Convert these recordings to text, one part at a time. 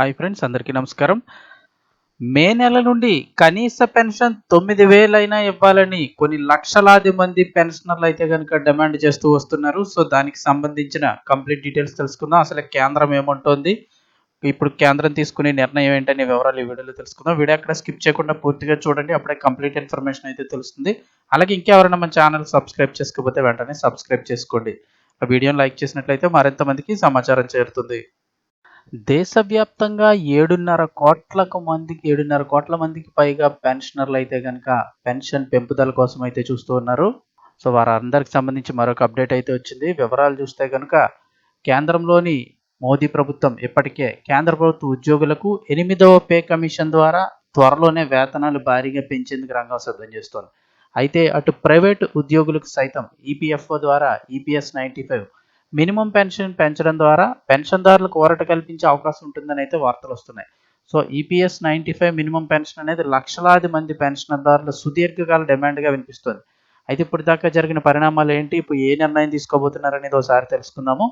Hi friends అందరికీ నమస్కారం. మే నెల నుండి కనీస పెన్షన్ తొమ్మిది వేలైనా ఇవ్వాలని కొన్ని లక్షలాది మంది పెన్షనర్లు అయితే కనుక డిమాండ్ చేస్తూ వస్తున్నారు. సో దానికి సంబంధించిన కంప్లీట్ డీటెయిల్స్ తెలుసుకుందాం. అసలు కేంద్రం ఏమంటోంది? ఇప్పుడు కేంద్రం తీసుకునే నిర్ణయం ఏంటనే వివరాలు ఈ వీడియోలో తెలుసుకుందాం. వీడియో అక్కడ స్కిప్ చేయకుండా పూర్తిగా చూడండి. అప్పుడే కంప్లీట్ ఇన్ఫర్మేషన్ అయితే తెలుస్తుంది. అలాగే ఇంకెవరైనా మన ఛానల్ సబ్స్క్రైబ్ చేసుకోకపోతే వెంటనే సబ్స్క్రైబ్ చేసుకోండి. ఆ వీడియోని లైక్ చేసినట్లయితే మరింత మందికి సమాచారం చేరుతుంది. దేశవ్యాప్తంగా ఏడున్నర కోట్లకు మందికి ఏడున్నర కోట్ల మందికి పైగా పెన్షనర్లు అయితే కనుక పెన్షన్ పెంపుదల కోసం అయితే చూస్తూ ఉన్నారు. సో వారందరికి సంబంధించి మరొక అప్డేట్ అయితే వచ్చింది. వివరాలు చూస్తే కనుక కేంద్రంలోని మోదీ ప్రభుత్వం ఇప్పటికే కేంద్ర ప్రభుత్వ ఉద్యోగులకు ఎనిమిదవ పే కమిషన్ ద్వారా త్వరలోనే వేతనాలు భారీగా పెంచేందుకు రంగం సిద్ధం చేస్తోంది. అయితే అటు ప్రైవేట్ ఉద్యోగులకు సైతం ఈపీఎఫ్ఓ ద్వారా EPS ninety five minimum pension పెంచడం ద్వారా పెన్షన్దారులకు ఊరట కల్పించే అవకాశం ఉంటుందని అయితే వార్తలు వస్తున్నాయి. So EPS ninety five minimum pension అనేది లక్షలాది మంది పెన్షన్దారుల సుదీర్ఘకాల డిమాండ్గా వినిపిస్తుంది. అయితే ఇప్పుడు దాకా జరిగిన పరిణామాలు ఏంటి? ఇప్పుడు ఏ నిర్ణయం తీసుకోబోతున్నారు అనేది ఒకసారి తెలుసుకుందాము.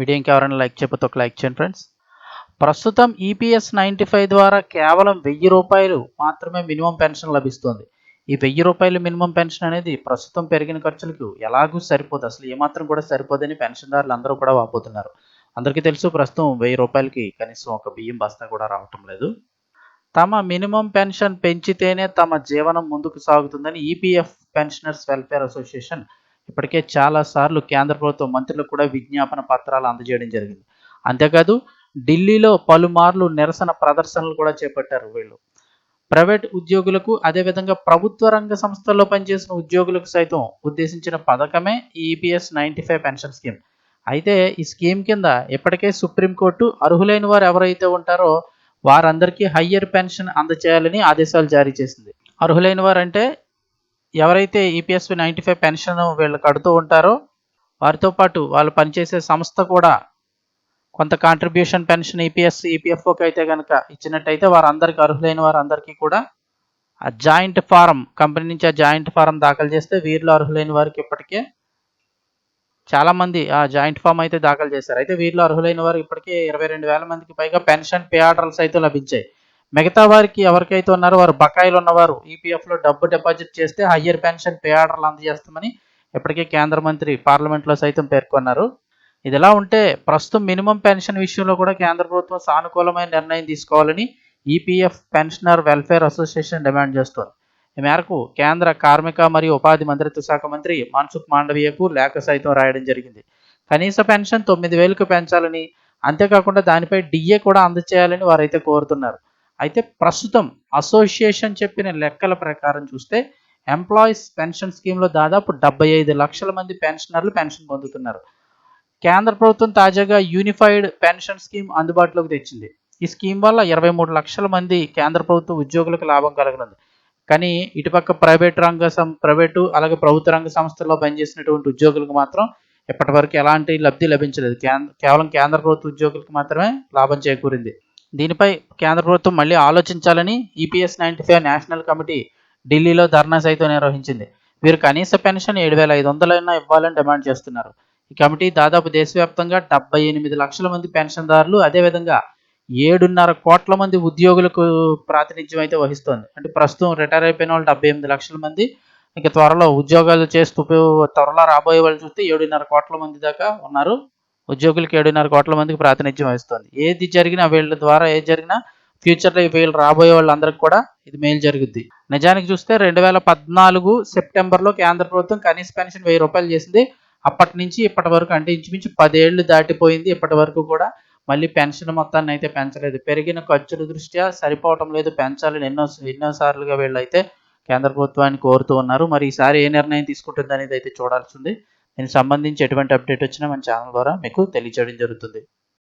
వీడియో ఇంకెవరైనా లైక్ చేయకపోతే ఒక లైక్ చేయండి ఫ్రెండ్స్. ప్రస్తుతం ఈపీఎస్ నైంటీ ఫైవ్ ద్వారా కేవలం వెయ్యి రూపాయలు మాత్రమే మినిమం పెన్షన్ లభిస్తుంది. ఈ వెయ్యి రూపాయలు మినిమం పెన్షన్ అనేది ప్రస్తుతం పెరిగిన ఖర్చులకు ఎలాగూ సరిపోదు. అసలు ఏమాత్రం కూడా సరిపోదని పెన్షన్దారులు అందరూ కూడా వాపోతున్నారు. అందరికీ తెలుసు ప్రస్తుతం వెయ్యి రూపాయలకి కనీసం ఒక బియ్యం బస్తా కూడా రావటం లేదు. తమ మినిమం పెన్షన్ పెంచితేనే తమ జీవనం ముందుకు సాగుతుందని ఈపీఎఫ్ పెన్షనర్స్ వెల్ఫేర్ అసోసియేషన్ ఇప్పటికే చాలా సార్లు కేంద్ర ప్రభుత్వ మంత్రులకు కూడా విజ్ఞాపన పత్రాలు అందజేయడం జరిగింది. అంతేకాదు ఢిల్లీలో పలుమార్లు నిరసన ప్రదర్శనలు కూడా చేపట్టారు వీళ్ళు. ప్రైవేట్ ఉద్యోగులకు అదేవిధంగా ప్రభుత్వ రంగ సంస్థల్లో పనిచేసిన ఉద్యోగులకు సైతం ఉద్దేశించిన పథకమే EPS ninety five pension scheme. అయితే ఈ స్కీమ్ కింద ఇప్పటికే సుప్రీంకోర్టు అర్హులైన వారు ఎవరైతే ఉంటారో వారందరికీ హయ్యర్ పెన్షన్ అందచేయాలని ఆదేశాలు జారీ చేసింది. అర్హులైన వారు అంటే ఎవరైతే ఈపీఎస్ నైంటీ ఫైవ్ పెన్షన్ వీళ్ళు కడుతూ ఉంటారో వారితో పాటు వాళ్ళు పనిచేసే సంస్థ కూడా కొంత కాంట్రిబ్యూషన్ పెన్షన్ ఈపీఎస్ ఈపీఎఫ్ఓకి అయితే కనుక ఇచ్చినట్టయితే వారందరికీ అర్హులైన వారందరికీ కూడా ఆ జాయింట్ ఫారం కంపెనీ నుంచి ఆ జాయింట్ ఫారం దాఖలు చేస్తే వీరిలో అర్హులైన వారికి ఇప్పటికే చాలామంది ఆ జాయింట్ ఫామ్ అయితే దాఖలు చేశారు. అయితే వీరిలో అర్హులైన వారు ఇప్పటికే ఇరవై రెండు వేల మందికి పైగా పెన్షన్ పే ఆర్డర్స్ అయితే లభించాయి. మిగతా వారికి ఎవరికైతే ఉన్నారో వారు బకాయిలు ఉన్నవారు ఈపీఎఫ్లో డబ్బు డిపాజిట్ చేస్తే హయ్యర్ పెన్షన్ పే ఆర్డర్లు అందజేస్తామని ఇప్పటికే కేంద్ర మంత్రి పార్లమెంట్లో సైతం పేర్కొన్నారు. ఇదిలా ఉంటే ప్రస్తుతం మినిమం పెన్షన్ విషయంలో కూడా కేంద్ర ప్రభుత్వం సానుకూలమైన నిర్ణయం తీసుకోవాలని EPF pensioner welfare association demand చేస్తోంది. ఈ మేరకు కేంద్ర కార్మిక మరియు ఉపాధి మంత్రిత్వ శాఖ మంత్రి మన్సుఖ్ మాండవీయకు లేఖ సైతం రాయడం జరిగింది. కనీస పెన్షన్ తొమ్మిది వేలకు పెంచాలని అంతేకాకుండా దానిపై డిఏ కూడా అందచేయాలని వారైతే కోరుతున్నారు. అయితే ప్రస్తుతం అసోసియేషన్ చెప్పిన లెక్కల ప్రకారం చూస్తే ఎంప్లాయీస్ పెన్షన్ స్కీమ్లో దాదాపు డెబ్బై ఐదు లక్షల మంది పెన్షనర్లు పెన్షన్ పొందుతున్నారు. కేంద్ర ప్రభుత్వం తాజాగా యూనిఫైడ్ పెన్షన్ స్కీమ్ అందుబాటులోకి తెచ్చింది. ఈ స్కీమ్ వల్ల ఇరవై మూడు లక్షల మంది కేంద్ర ప్రభుత్వ ఉద్యోగులకు లాభం కలగనుంది. కానీ ఇటుపక్క ప్రైవేట్ రంగ సం ప్రైవేటు అలాగే ప్రభుత్వ రంగ సంస్థల్లో పనిచేసినటువంటి ఉద్యోగులకు మాత్రం ఇప్పటివరకు ఎలాంటి లబ్ధి లభించలేదు. కేవలం కేంద్ర ప్రభుత్వ ఉద్యోగులకు మాత్రమే లాభం చేకూరింది. దీనిపై కేంద్ర ప్రభుత్వం మళ్ళీ ఆలోచించాలని EPS ninety five national committee ఢిల్లీలో ధర్నా సైతం నిర్వహించింది. వీరు కనీస పెన్షన్ ఏడు వేల ఐదు వందలైనా ఇవ్వాలని డిమాండ్ చేస్తున్నారు. ఈ కమిటీ దాదాపు దేశవ్యాప్తంగా డెబ్బై ఎనిమిది లక్షల మంది పెన్షన్దారులు అదేవిధంగా ఏడున్నర కోట్ల మంది ఉద్యోగులకు ప్రాతినిధ్యం అయితే వహిస్తోంది. అంటే ప్రస్తుతం రిటైర్ అయిపోయిన వాళ్ళు డెబ్బై ఎనిమిది లక్షల మంది. ఇంకా త్వరలో ఉద్యోగాలు చేస్తూ త్వరలో రాబోయే వాళ్ళు చూస్తే ఏడున్నర కోట్ల మంది దాకా ఉన్నారు. ఉద్యోగులకు ఏడున్నర కోట్ల మందికి ప్రాతినిధ్యం వహిస్తుంది. ఏది జరిగినా వీళ్ళ ద్వారా ఏది జరిగినా ఫ్యూచర్లో వీళ్ళు రాబోయే వాళ్ళందరికీ కూడా ఇది మేలు జరుగుద్ది. నిజానికి చూస్తే రెండు వేల పద్నాలుగు సెప్టెంబర్లో కేంద్ర ప్రభుత్వం కనీస పెన్షన్ వెయ్యి రూపాయలు చేసింది. అప్పటి నుంచి ఇప్పటి వరకు అంటే ఇంచుమించు పదేళ్ళు దాటిపోయింది ఇప్పటి వరకు కూడా. మళ్ళీ పెన్షన్ మొత్తాన్ని అయితే పెంచలేదు. పెరిగిన ఖర్చుల దృష్ట్యా సరిపోవటం లేదు పెంచాలని ఎన్నో ఎన్నో సార్లుగా వీళ్ళైతే కేంద్ర ప్రభుత్వాన్ని కోరుతూ ఉన్నారు. మరి ఈసారి ఏ నిర్ణయం తీసుకుంటుంది అనేది అయితే చూడాల్సింది దీనికి సంబంధించి ఎటువంటి అప్డేట్ వచ్చినా మన ఛానల్ ద్వారా మీకు తెలియజేయడం జరుగుతుంది.